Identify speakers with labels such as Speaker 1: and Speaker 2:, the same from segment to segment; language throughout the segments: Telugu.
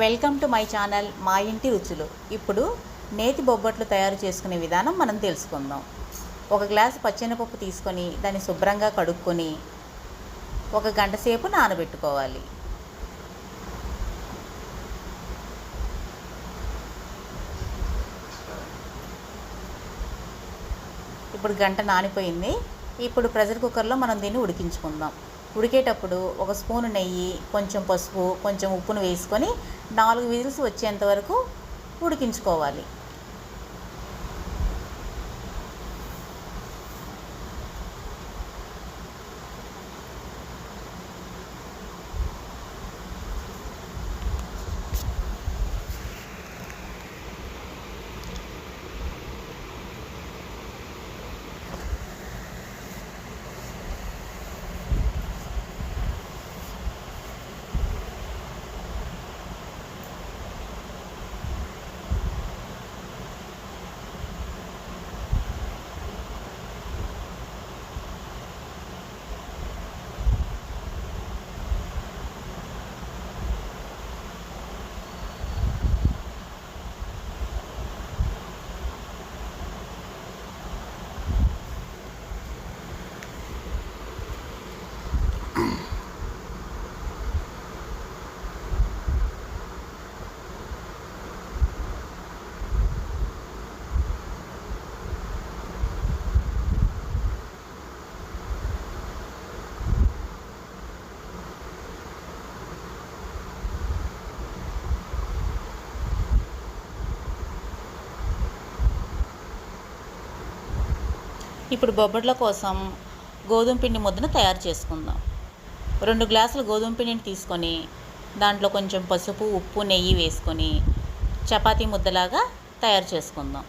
Speaker 1: వెల్కమ్ టు మై ఛానల్ మా ఇంటి రుచులు. ఇప్పుడు నేతి బొబ్బట్లు తయారు చేసుకునే విధానం మనం తెలుసుకుందాం. ఒక గ్లాసు పచ్చెనపప్పు తీసుకొని దాన్ని శుభ్రంగా కడుక్కొని ఒక గంట సేపు నానబెట్టుకోవాలి. ఇప్పుడు గంట నానిపోయింది. ఇప్పుడు ప్రెషర్ కుక్కర్లో మనం దీన్ని ఉడికించుకుందాం. ఉడికేటప్పుడు ఒక స్పూన్ నెయ్యి కొంచెం పసుపు కొంచెం ఉప్పును వేసుకొని నాలుగు విజిల్స్ వచ్చేంత వరకు ఉడికించుకోవాలి. ఇప్పుడు బొబ్బట్ల కోసం గోధుమ పిండి ముద్దను తయారు చేసుకుందాం. రెండు గ్లాసుల గోధుమ పిండిని తీసుకొని దాంట్లో కొంచెం పసుపు ఉప్పు నెయ్యి వేసుకొని చపాతీ ముద్దలాగా తయారు చేసుకుందాం.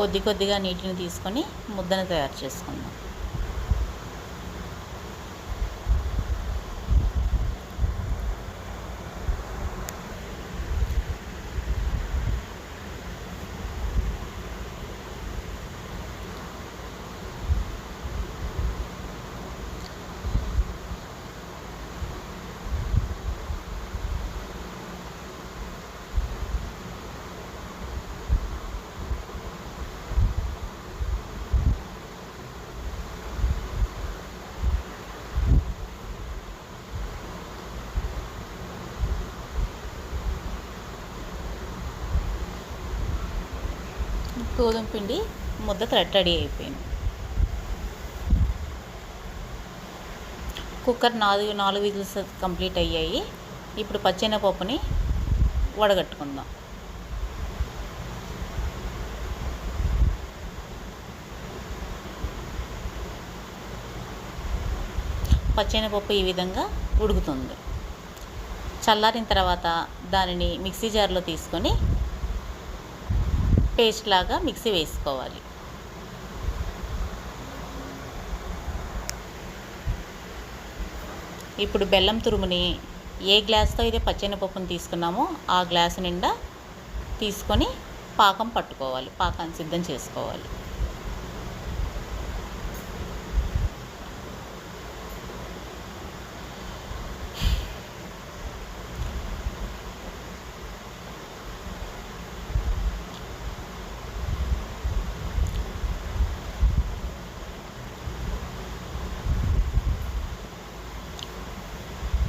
Speaker 1: కొద్ది కొద్దిగా నీటిని తీసుకొని ముద్దను తయారు చేసుకుందాం. గోధుమ పిండి ముద్ద థ్రెడ్ రెడీ అయిపోయింది. కుక్కర్ నాలుగు నాలుగు విజిల్స్ కంప్లీట్ అయ్యాయి. ఇప్పుడు పచ్చెనపప్పుని వడగట్టుకుందాం. పచ్చెనపప్పు ఈ విధంగా ఉడుకుతుంది. చల్లారిన తర్వాత దానిని మిక్సీ జార్లో తీసుకొని పేస్ట్ లాగా మిక్సీ వేసుకోవాలి. ఇప్పుడు బెల్లం తురుముని ఏ గ్లాస్తో అయితే పచ్చెనపప్పును తీసుకున్నామో ఆ గ్లాసు నిండా తీసుకొని పాకం పట్టుకోవాలి. పాకాన్ని సిద్ధం చేసుకోవాలి.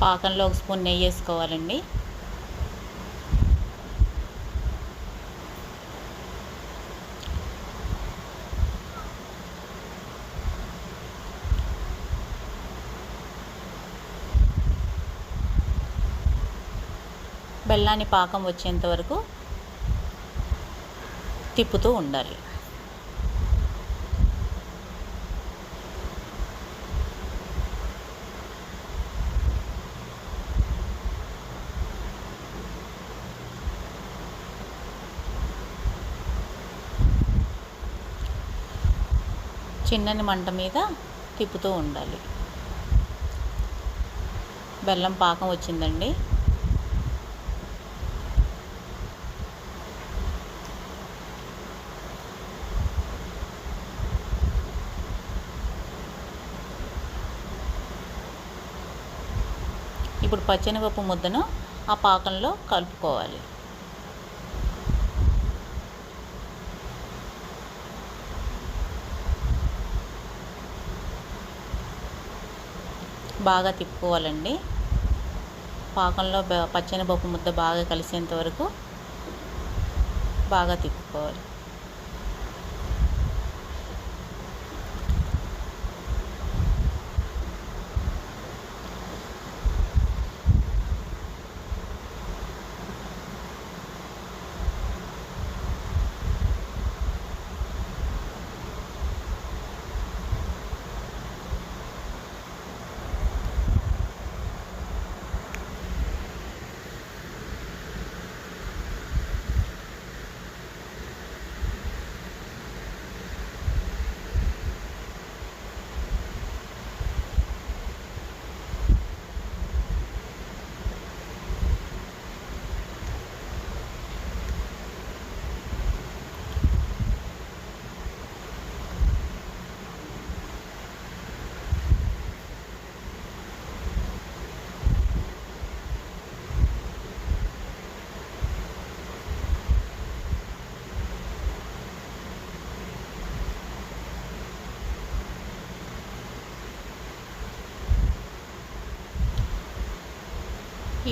Speaker 1: పాకంలో ఒక స్పూన్ నెయ్యి వేసుకోవాలండి. బెల్లాన్ని పాకం వచ్చేంత వరకు తిప్పుతూ ఉండాలి. చిన్నని మంట మీద తిప్పుతూ ఉండాలి. బెల్లం పాకం వచ్చిందండి. ఇప్పుడు పచ్చనిపప్పు ముద్దను ఆ పాకంలో కలుపుకోవాలి. బాగా తిప్పుకోవాలండి. పాకంలో పచ్చని పప్పు ముద్ద బాగా కలిసేంత వరకు బాగా తిప్పుకోవాలి.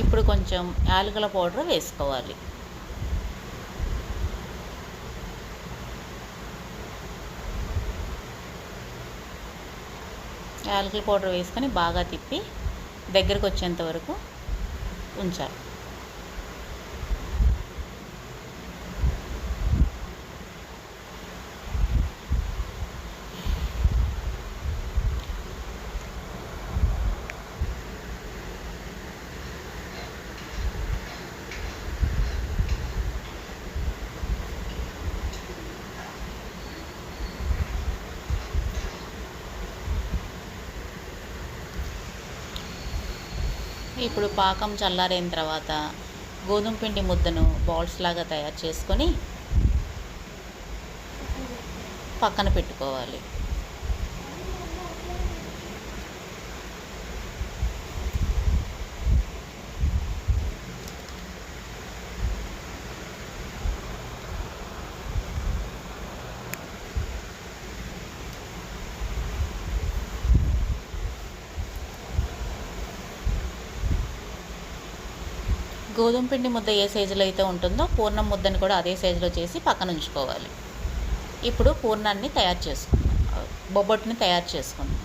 Speaker 1: ఇప్పుడు కొంచెం యాలకుల పౌడర్ వేసుకోవాలి. యాలకుల పౌడర్ వేసుకొని బాగా తిప్పి దగ్గరకు వచ్చేంత వరకు ఉంచాలి. ఇప్పుడు పాకం చల్లారిన తర్వాత గోధుమ పిండి ముద్దను బాల్స్ లాగా తయారు చేసుకొని పక్కన పెట్టుకోవాలి. గోధుమ పిండి ముద్ద ఏ సైజులో అయితే ఉంటుందో పూర్ణం ముద్దని కూడా అదే సైజులో చేసి పక్కన ఉంచుకోవాలి. ఇప్పుడు పూర్ణాన్ని తయారు చేసుకుందాం. బొబ్బట్టుని తయారు చేసుకుందాం.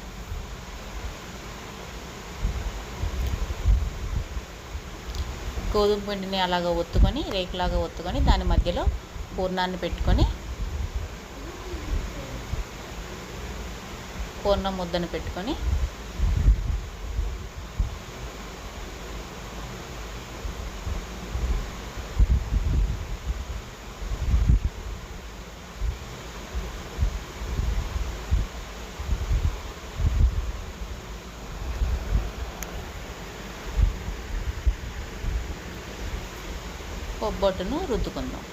Speaker 1: గోధుమ పిండిని అలాగ ఒత్తుకొని రేకులాగా ఒత్తుకొని దాని మధ్యలో పూర్ణాన్ని పెట్టుకొని పూర్ణం ముద్దను పెట్టుకొని కొబ్బొట్టును రుద్దుకుందాం.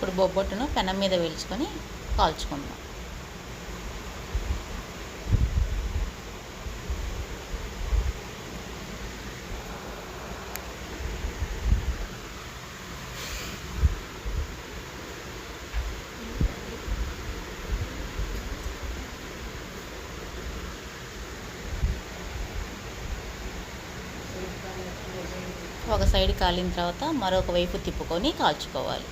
Speaker 1: ఇప్పుడు బొబ్బట్టును పెనం మీద వేల్చుకొని కాల్చుకుందాం. ఒక సైడ్ కాలిన తర్వాత మరొక వైపు తిప్పుకొని కాల్చుకోవాలి.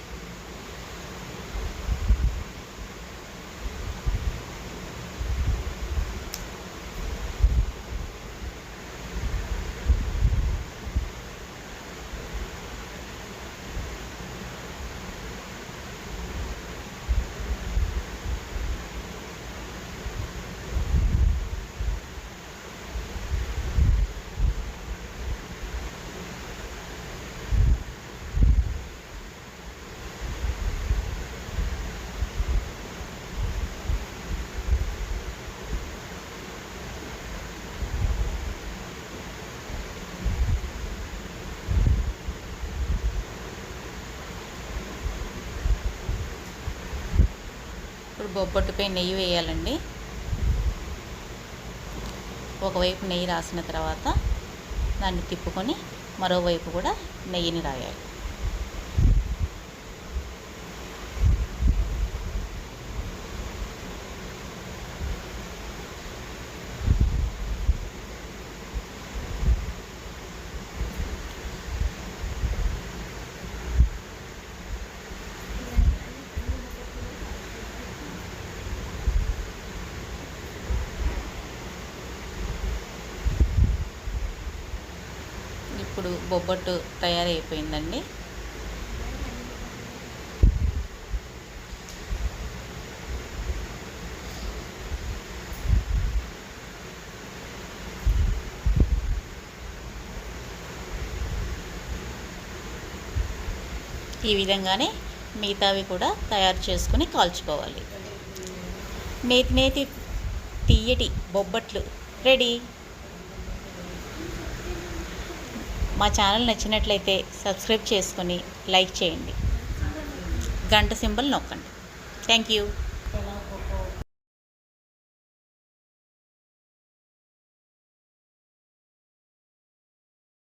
Speaker 1: బొబ్బట్టుపై నెయ్యి వేయాలండి. ఒకవైపు నెయ్యి రాసిన తర్వాత దాన్ని తిప్పుకొని మరోవైపు కూడా నెయ్యిని రాయాలి. ఇప్పుడు బొబ్బట్టు తయారైపోయిందండి. ఈ విధంగానే మిగతావి కూడా తయారు చేసుకుని కాల్చుకోవాలి. నేతి నేతి తీయటి బొబ్బట్లు రెడీ? మా ఛానల్ నచ్చినట్లయితే సబ్స్క్రైబ్ చేసుకొని లైక్ చేయండి. గంట సింబల్ నొక్కండి. Thank you